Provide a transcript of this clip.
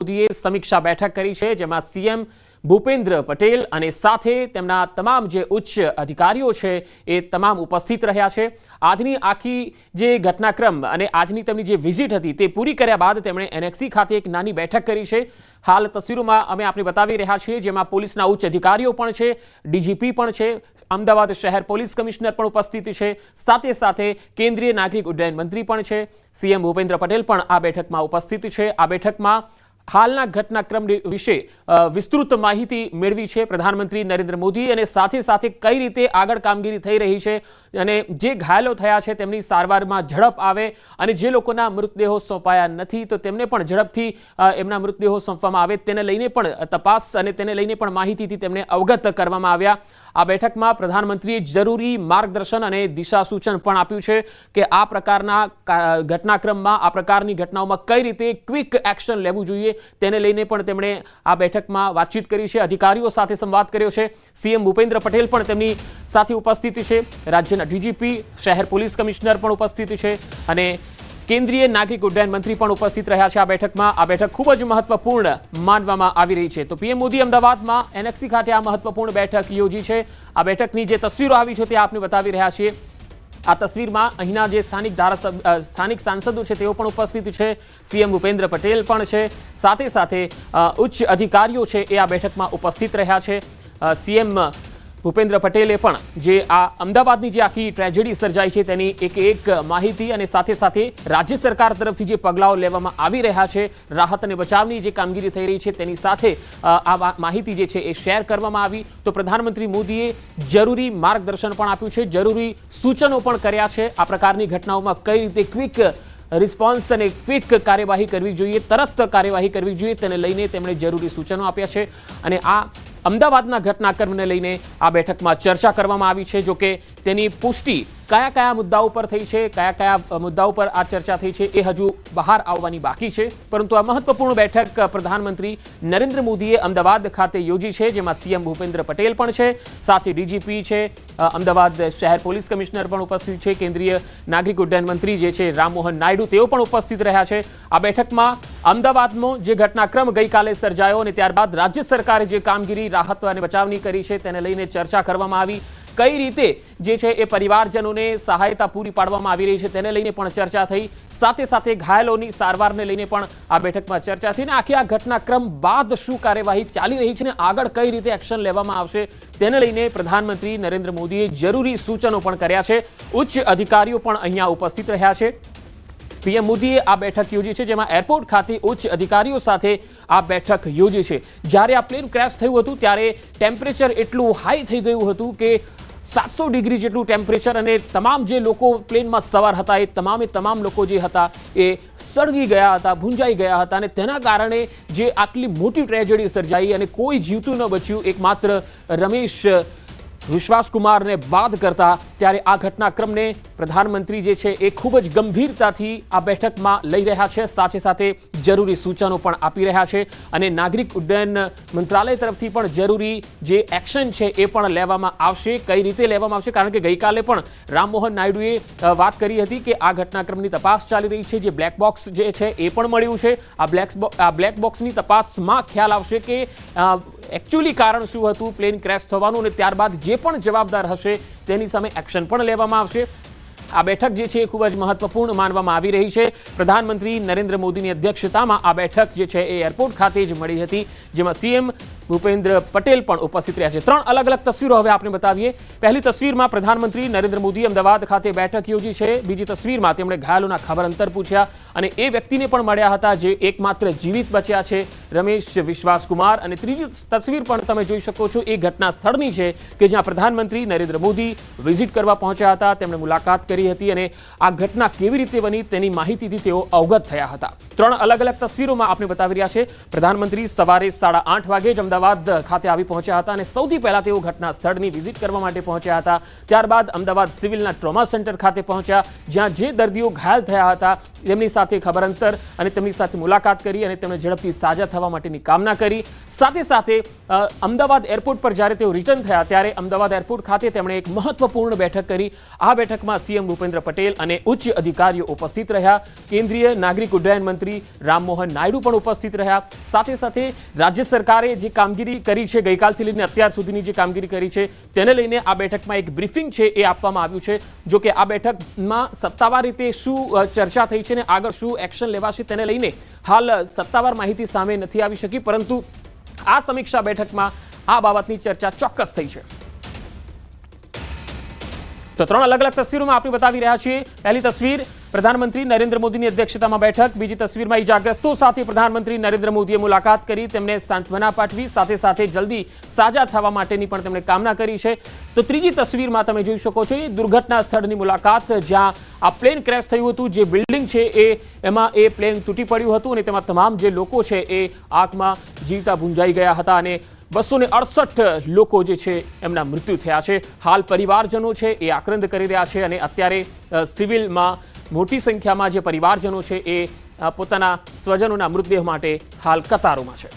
મોદીએ સમીક્ષા બેઠક કરી છે, જેમાં સીએમ ભૂપેન્દ્ર પટેલ અને સાથે તેમના તમામ જે ઉચ્ચ અધિકારીઓ છે એ તમામ ઉપસ્થિત રહ્યા છે. આજની આખી જે ઘટનાક્રમ અને આજની તેમની જે વિઝિટ હતી તે પૂરી કર્યા બાદ તેમણે એનએક્સી ખાતે એક નાની બેઠક કરી છે. હાલ તસવીરોમાં અમે આપણે બતાવી રહ્યા છીએ, જેમાં પોલીસના ઉચ્ચ અધિકારીઓ પણ છે, ડીજીપી પણ છે, અમદાવાદ શહેર પોલીસ કમિશનર પણ ઉપસ્થિત છે, સાથે સાથે કેન્દ્રીય નાગરિક ઉડ્ડયન મંત્રી પણ છે. સીએમ ભૂપેન્દ્ર પટેલ પણ આ બેઠકમાં ઉપસ્થિત છે. આ બેઠકમાં હાલના ઘટનાક્રમ વિશે વિસ્તૃત માહિતી મેળવી છે પ્રધાનમંત્રી નરેન્દ્ર મોદી અને સાથે સાથે કઈ રીતે આગળ કામગીરી થઈ રહી છે અને જે ઘાયલો થયા છે તેમની સારવારમાં ઝડપ આવે અને જે લોકોના મૃતદેહો સોંપાયા નથી, તો તેમને પણ ઝડપથી એમના મૃતદેહો સોંપવામાં આવે. તેને લઈને પણ તપાસ અને તેને લઈને પણ માહિતીથી તેમને અવગત કરવામાં આવ્યા. આ બેઠકમાં પ્રધાનમંત્રીએ જરૂરી માર્ગદર્શન અને દિશા સૂચન પણ આપ્યું છે કે આ પ્રકારના ઘટનાક્રમમાં, આ પ્રકારની ઘટનાઓમાં કઈ રીતે ક્વિક એક્શન લેવું જોઈએ તેને લઈને પણ તેમણે આ બેઠકમાં વાતચીત કરી છે. અધિકારીઓ સાથે સંવાદ કર્યો છે. સીએમ ભૂપેન્દ્ર પટેલ પણ તેમની સાથે ઉપસ્થિત છે. રાજ્યના ડીજીપી, શહેર પોલીસ કમિશનર પણ ઉપસ્થિત છે અને કેન્દ્રીય નાગરિક ઉડ્ડયન મંત્રી પણ ઉપસ્થિત રહ્યા છે આ બેઠકમાં. આ બેઠક ખૂબ જ મહત્વપૂર્ણ માનવામાં આવી રહી છે. તો પીએમ મોદી અમદાવાદમાં એનએક્સી ખાતે આ મહત્વપૂર્ણ બેઠક યોજી છે. આ બેઠકની જે તસવીરો આવી છે તે આપને બતાવી રહ્યા છીએ. આ તસવીરમાં અહીંના જે સ્થાનિક ધારાસભ્ય સ્થાનિક સાંસદો છે તેઓ પણ ઉપસ્થિત છે. સીએમ ભૂપેન્દ્ર પટેલ પણ છે. સાથે સાથે ઉચ્ચ અધિકારીઓ છે એ આ બેઠકમાં ઉપસ્થિત રહ્યા છે. સીએમ ભૂપેન્દ્ર પટેલે પણ જે આ અમદાવાદની જે આખી ટ્રેજેડી સર્જાઈ છે તેની એક એક માહિતી અને સાથે સાથે રાજ્ય સરકાર તરફથી જે પગલાઓ લેવામાં આવી રહ્યા છે, રાહત અને બચાવની જે કામગીરી થઈ રહી છે તેની સાથે આ માહિતી જે છે એ શેર કરવામાં આવી. તો પ્રધાનમંત્રી મોદીએ જરૂરી માર્ગદર્શન પણ આપ્યું છે, જરૂરી સૂચનો પણ કર્યા છે. આ પ્રકારની ઘટનાઓમાં કઈ રીતે ક્વિક રિસ્પોન્સ અને ક્વિક કાર્યવાહી કરવી જોઈએ, તરત કાર્યવાહી કરવી જોઈએ, તેને લઈને તેમણે જરૂરી સૂચનો આપ્યા છે. અને આ અમદાવાદના ઘટનાક્રમને લઈને આ બેઠકમાં ચર્ચા કરવામાં આવી છે જો કે તેની પુષ્ટિ કયા કયા મુદ્દાઓ પર થઈ છે, કયા કયા મુદ્દાઓ પર આ ચર્ચા થઈ છે એ હજુ બહાર આવવાની બાકી છે. પરંતુ આ મહત્વપૂર્ણ બેઠક પ્રધાનમંત્રી નરેન્દ્ર મોદીએ અમદાવાદ ખાતે યોજી છે, જેમાં સીએમ ભૂપેન્દ્ર પટેલ પણ છે, સાથે ડીજીપી છે અમદાવાદ શહેર પોલીસ કમિશનર પણ ઉપસ્થિત છે, કેન્દ્રીય નાગરિક ઉડ્ડયન મંત્રી જે છે રામમોહન નાયડુ તેઓ પણ ઉપસ્થિત રહ્યા છે. આ બેઠકમાં અમદાવાદનો જે ઘટનાક્રમ ગઈકાલે સર્જાયો અને ત્યારબાદ રાજ્ય સરકારે જે કામગીરી, રાહત અને બચાવની કરી છે તેને લઈને ચર્ચા કરવામાં આવી. કઈ રીતે જે છે એ પરિવારજનોને સહાયતા પૂરી પાડવામાં આવી રહી છે તેને લઈને પણ ચર્ચા થઈ. સાથે સાથે ઘાયલોની સારવારને લઈને પણ આ બેઠકમાં ચર્ચા થઈ અને આખી આ ઘટનાક્રમ બાદ શું કાર્યવાહી ચાલી રહી છે ને આગળ કઈ રીતે એક્શન લેવામાં આવશે તેને લઈને પ્રધાનમંત્રી નરેન્દ્ર મોદીએ જરૂરી સૂચનો પણ કર્યા છે. ઉચ્ચ અધિકારીઓ પણ અહીંયા ઉપસ્થિત રહ્યા છે. પીએમ મોદીએ આ બેઠક યોજી છે, જેમાં એરપોર્ટ ખાતે ઉચ્ચ અધિકારીઓ સાથે આ બેઠક યોજી છે. જ્યારે આ પ્લેન ક્રેશ થયું હતું, ત્યારે ટેમ્પરેચર એટલું હાઈ થઈ ગયું હતું કે સાતસો ડિગ્રી જેટલું ટેમ્પરેચર અને તમામ જે લોકો પ્લેનમાં સવાર હતા, એ તમામે તમામ લોકો જે હતા, એ સળગી ગયા હતા, ભૂંજાઈ ગયા હતા અને તેના કારણે જે આટલી મોટી ટ્રેજેડી સર્જાઈ અને કોઈ જીવતું ન બચ્યું, એકમાત્ર રમેશ વિશ્વાસકુમારને બાદ કરતા ત્યારે આ ઘટનાક્રમને પ્રધાનમંત્રી જે છે એ ખૂબ જ ગંભીરતાથી આ બેઠકમાં લઈ રહ્યા છે. સાથે સાથે જરૂરી સૂચનો પણ આપી રહ્યા છે અને નાગરિક ઉડ્ડયન મંત્રાલય તરફથી પણ જરૂરી જે એક્શન છે એ પણ લેવામાં આવશે. કઈ રીતે લેવામાં આવશે? કારણ કે ગઈકાલે પણ રામમોહન નાયડુએ વાત કરી હતી કે આ ઘટનાક્રમની તપાસ ચાલી રહી છે. જે બ્લેક બોક્સ જે છે એ પણ મળ્યું છે. આ બ્લેક આ બ્લેક બોક્સની તપાસમાં ખ્યાલ આવશે કે એકચ્યુઅલી કારણ શું હતું? પ્લેન ક્રેશ થવાનું અને ત્યારબાદ જે પણ જવાબદાર હશે, તેની સામે એક્શન પણ લેવામાં આવશે. આ બેઠક જે છે એ ખૂબ જ મહત્વપૂર્ણ માનવામાં આવી રહી છે. પ્રધાનમંત્રી નરેન્દ્ર મોદીની અધ્યક્ષતામાં આ બેઠક જે છે એ એરપોર્ટ ખાતે જ મળી હતી, જેમાં સીએમ ભૂપેન્દ્ર પટેલ પણ ઉપસ્થિત રહ્યા છે. ત્રણ અલગ અલગ તસવીરો હવે આપણે બતાવીએ. પહેલી તસવીરમાં પ્રધાનમંત્રી નરેન્દ્ર મોદી અમદાવાદ ખાતે બેઠક યોજી છે. બીજી તસવીરમાં તેમણે ઘાયલોના ખબર અંતર પૂછ્યા અને એ વ્યક્તિને પણ મળ્યા હતા જે એકમાત્ર જીવિત બચ્યા છે, રમેશ વિશ્વાસકુમાર. અને ત્રીજી તસવીર પણ તમે જોઈ શકો છો, એ ઘટના સ્થળની છે કે જ્યાં પ્રધાનમંત્રી નરેન્દ્ર મોદી વિઝિટ કરવા પહોંચ્યા હતા. તેમણે મુલાકાત કરી હતી અને આ ઘટના કેવી રીતે બની તેની માહિતીથી તેઓ અવગત થયા હતા. ત્રણ અલગ અલગ તસવીરોમાં આપણે બતાવી રહ્યા છે. પ્રધાનમંત્રી સવારે સાડા આઠ વાગે જ અમદાવાદ ખાતે આવી પહોંચ્યા હતા અને સૌથી પહેલા તેઓ ઘટના સ્થળની વિઝિટ કરવા માટે પહોંચ્યા હતા. ત્યારબાદ અમદાવાદ સિવિલના ટ્રોમા સેન્ટર ખાતે પહોંચ્યા, જ્યાં જે દર્દીઓ ઘાયલ થયા હતા, તેમની સાથે ખબર અને તેમની સાથે મુલાકાત કરી અને તેમને ઝડપથી સાજા થવા માટેની કામના કરી. સાથે સાથે અમદાવાદ એરપોર્ટ પર જ્યારે તેઓ રિટર્ન થયા, ત્યારે અમદાવાદ એરપોર્ટ ખાતે તેમણે એક મહત્વપૂર્ણ બેઠક કરી. આ બેઠકમાં સીએમ ભૂપેન્દ્ર પટેલ અને ઉચ્ચ અધિકારીઓ ઉપસ્થિત રહ્યા. કેન્દ્રીય નાગરિક ઉડ્ડયન મંત્રી રામમોહન નાયડુ પણ ઉપસ્થિત રહ્યા. સાથે સાથે રાજ્ય સરકારે જે કામગીરી કરી છે. ગઈકાલથી લઈને અત્યાર સુધીની જે કામગીરી કરી છે, તેને લઈને આ બેઠકમાં એક બ્રીફિંગ છે એ આપવામાં આવ્યું છે. જો કે આ બેઠકમાં સત્તાવાર રીતે શું ચર્ચા થઈ છે ને આગળ શું એક્શન લેવાશે તેને લઈને હાલ સત્તાવાર માહિતી સામે નથી આવી શકી, પરંતુ આ સમીક્ષા બેઠકમાં આ બાબતની ચર્ચા ચોક્કસ થઈ છે. તો ત્રણ અલગ અલગ તસવીરોમાં આપણે બતાવી રહ્યા છીએ. પહેલી તસવીર પ્રધાનમંત્રી નરેન્દ્ર મોદીની અધ્યક્ષતામાં બેઠક. બીજી તસવીરમાં ઇજાગ્રસ્તો સાથે પ્રધાનમંત્રી નરેન્દ્ર મોદીએ મુલાકાત કરી તેમને સાંત્વના પાઠવી, સાથે સાથે જલ્દી સાજા થવા માટેની પણ તેમણે કામના કરી છે. તો ત્રીજી તસવીરમાં તમે જોઈ શકો છો, એ દુર્ઘટના સ્થળની મુલાકાત, જ્યાં આ પ્લેન ક્રેશ થયું હતું. જે બિલ્ડિંગ છે એ, એમાં એ પ્લેન તૂટી પડ્યું હતું અને તેમાં તમામ જે લોકો છે એ આગમાં જીવતા ભૂંજાઈ ગયા હતા અને બસો ને અડસઠ લોકો જે છે એમના મૃત્યુ થયા છે. હાલ પરિવારજનો છે એ આક્રંદ કરી રહ્યા છે અને અત્યારે સિવિલમાં મોટી સંખ્યામાં જે પરિવારજનો છે એ પોતાના સ્વજનોના મૃતદેહ માટે હાલ કતારોમાં છે.